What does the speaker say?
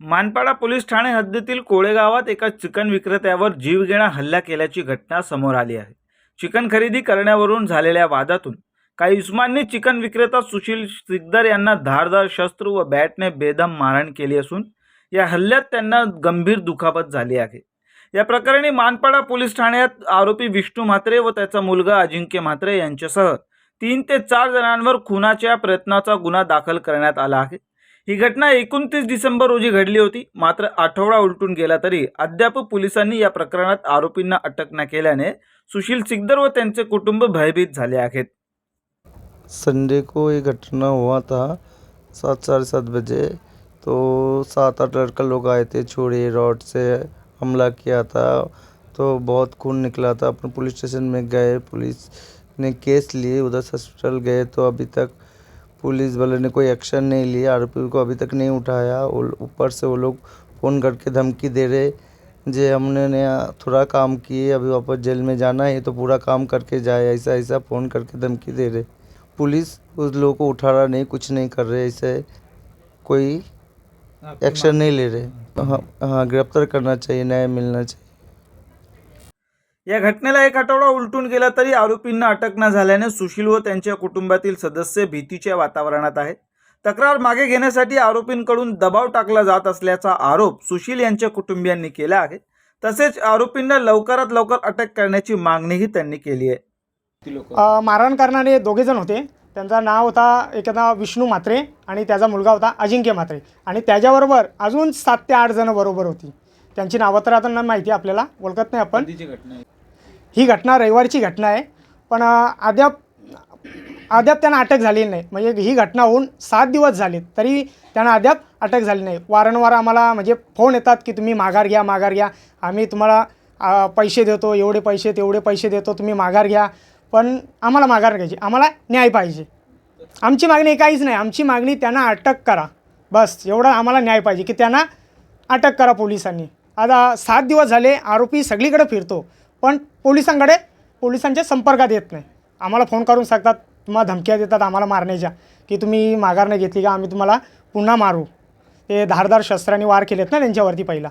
Manpada police Thane हद्दीतील कोळेगावात एका chicken विक्रेत्यावर जीवघेणा हल्ला केल्याची घटना समोर आली आहे. चिकन खरेदी करण्यावरून झालेल्या वादातून काही उस्माननी चिकन विक्रेता सुशील सिकदर यांना धारदार शस्त्र व बॅटने बेदम मारण केली असून या हल्ल्यात त्यांना गंभीर दुखापत झाली आहे. या प्रकरणी मानपाडा पोलीस ठाण्यात आरोपी विष्णू म्हात्रे व त्याचा मुलगा अजिंक्य म्हात्रे यांच्यासह तीन ते चार जणांवर खुनाच्या प्रयत्नाचा गुन्हा दाखल करण्यात आला आहे. ही घटना एकोणतीस डिसेंबर रोजी घडली होती. मात्र आठवडा उलटून गेला तरी अद्याप पोलिसांनी या प्रकरणात आरोपींना अटक न केल्याने सुशील सिकदर व त्यांचे कुटुंब भयभीत झाले आहेत. संडे को ये घटना हुआ था सात साढ़े सात बजे. तो सात आठ लड़का लोग आए थे छुरी रॉड से हमला किया था। तो बहुत खून निकला था। अपन पुलिस स्टेशन में गए पुलिस ने केस लिए उधर हॉस्पिटल गए। तो अभी तक पुलिस वाले ने कोई एक्शन नहीं लिया आरोपी को अभी तक नहीं उठाया। ऊपर से वो लोग फ़ोन करके धमकी दे रहे जे हमने ने थोड़ा काम किए अभी वापस जेल में जाना है तो पूरा काम करके जाए। ऐसा ऐसा फ़ोन करके धमकी दे रहे। पुलिस उस लोगों को उठा रहा नहीं कुछ नहीं कर रहे ऐसे कोई एक्शन नहीं ले रहे। हाँ हाँ गिरफ़्तार करना चाहिए न्याय मिलना चाहिए। या घटनेला एक आठवडा उलटून गेला तरी आरोपींना अटक न झाल्याने सुशील व त्यांच्या कुटुंबातील सदस्य भीतीच्या वातावरणात आहेत. तक्रार मागे घेण्यासाठी आरोपींकडून दबाव टाकला जात असल्याचा आरोप सुशील यांच्या कुटुंबियांनी केला आहे. तसेच आरोपींना लवकरात लवकर अटक करण्याची मागणीही त्यांनी केली आहे. अ, मारहाण करणारे दोघे जण होते. त्यांचं नाव होता एखादा विष्णू म्हात्रे आणि त्याचा मुलगा होता अजिंक्य म्हात्रे. आणि त्याच्याबरोबर अजून सात ते आठ जणं बरोबर होती. त्यांची नावं तर आता नाही माहिती आपल्याला ओळखत नाही आपण. ही घटना रविवारची घटना आहे. पण अ, अद्याप अद्याप त्यांना अटक झालेली नाही. म्हणजे ही घटना होऊन सात दिवस झाले तरी त्यांना अद्याप अटक झाली नाही. वारंवार आम्हाला म्हणजे फोन येतात की तुम्ही माघार घ्या माघार घ्या. आम्ही तुम्हाला अ, पैसे देतो एवढे पैसे तेवढे पैसे देतो तुम्ही माघार घ्या. पण आम्हाला माघार घ्यायची आम्हाला न्याय पाहिजे. आमची मागणी काहीच नाही. आमची मागणी त्यांना अटक करा. बस एवढा आम्हाला न्याय पाहिजे की त्यांना अटक करा पोलिसांनी. आता सात दिवस झाले आरोपी सगळीकडे फिरतो. पण पोलिसांकडे पोलिसांच्या संपर्कात येत नाही. आम्हाला फोन करून सांगतात तुम्हाला धमक्या देतात आम्हाला मारण्याच्या की तुम्ही माघार नाही घेतली का आम्ही तुम्हाला पुन्हा मारू. ते धारदार शस्त्रांनी वार केलेत ना त्यांच्यावरती पहिला.